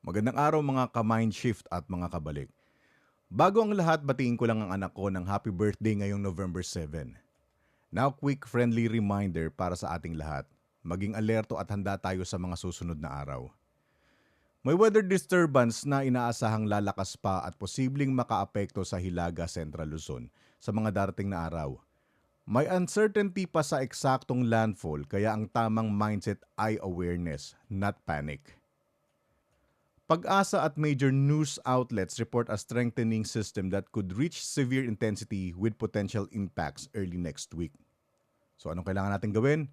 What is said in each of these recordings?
Magandang araw mga ka-mind shift at mga kabalik. Bago ang lahat, batiin ko lang ang anak ko ng happy birthday ngayong November 7. Now, quick friendly reminder para sa ating lahat. Maging alerto at handa tayo sa mga susunod na araw. May weather disturbance na inaasahang lalakas pa at posibleng makaapekto sa Hilaga, Central Luzon sa mga darating na araw. May uncertainty pa sa eksaktong landfall kaya ang tamang mindset ay awareness, not panic. Pag-asa at major news outlets report a strengthening system that could reach severe intensity with potential impacts early next week. So anong kailangan natin gawin?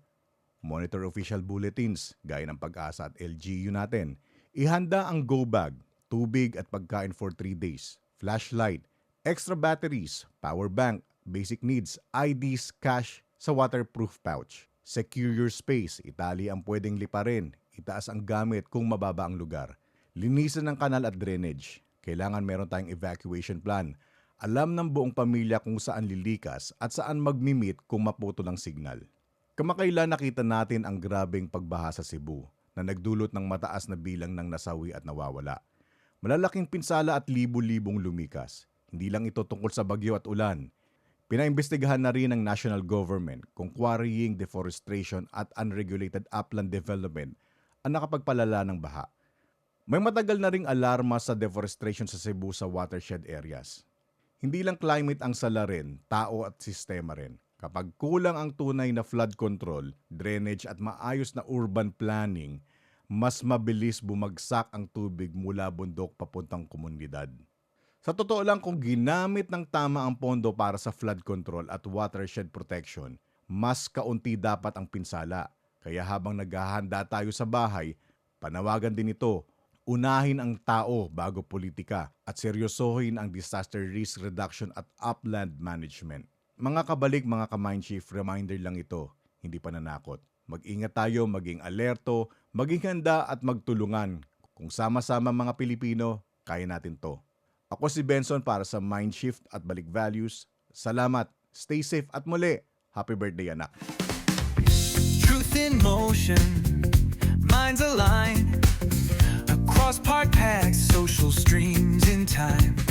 Monitor official bulletins gaya ng pag-asa at LGU natin. Ihanda ang go bag, tubig at pagkain for 3 days, flashlight, extra batteries, power bank, basic needs, IDs, cash sa waterproof pouch. Secure your space, itali ang pwedeng liparin, itaas ang gamit kung mababa ang lugar. Linisan ng kanal at drainage. Kailangan meron tayong evacuation plan. Alam ng buong pamilya kung saan lilikas at saan magmimit kung maputo ng signal. Kamakailan nakita natin ang grabeng pagbaha sa Cebu na nagdulot ng mataas na bilang ng nasawi at nawawala. Malalaking pinsala at libu-libong lumikas. Hindi lang ito tungkol sa bagyo at ulan. Pinaimbestigahan na rin ng national government kung quarrying, deforestation at unregulated upland development ang nakapagpalala ng baha. May matagal na ring alarma sa deforestation sa Cebu sa watershed areas. Hindi lang climate ang salarin, tao at sistema rin. Kapag kulang ang tunay na flood control, drainage at maayos na urban planning, mas mabilis bumagsak ang tubig mula bundok papuntang komunidad. Sa totoo lang kung ginamit ng tama ang pondo para sa flood control at watershed protection, mas kaunti dapat ang pinsala. Kaya habang naghahanda tayo sa bahay, panawagan din ito, unahin ang tao bago politika at seryosohin ang disaster risk reduction at upland management. Mga kabalik, mga ka-mind shift, reminder lang ito, hindi pananakot. Mag-ingat tayo, maging alerto, maging handa at magtulungan. Kung sama-sama mga Pilipino, kaya natin to. Ako si Benson para sa Mind Shift at Balik Values. Salamat, stay safe at muli, happy birthday anak. Truth in motion, minds align across park paths, social streams in time.